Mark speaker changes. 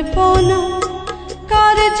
Speaker 1: ইতর পনা কার্য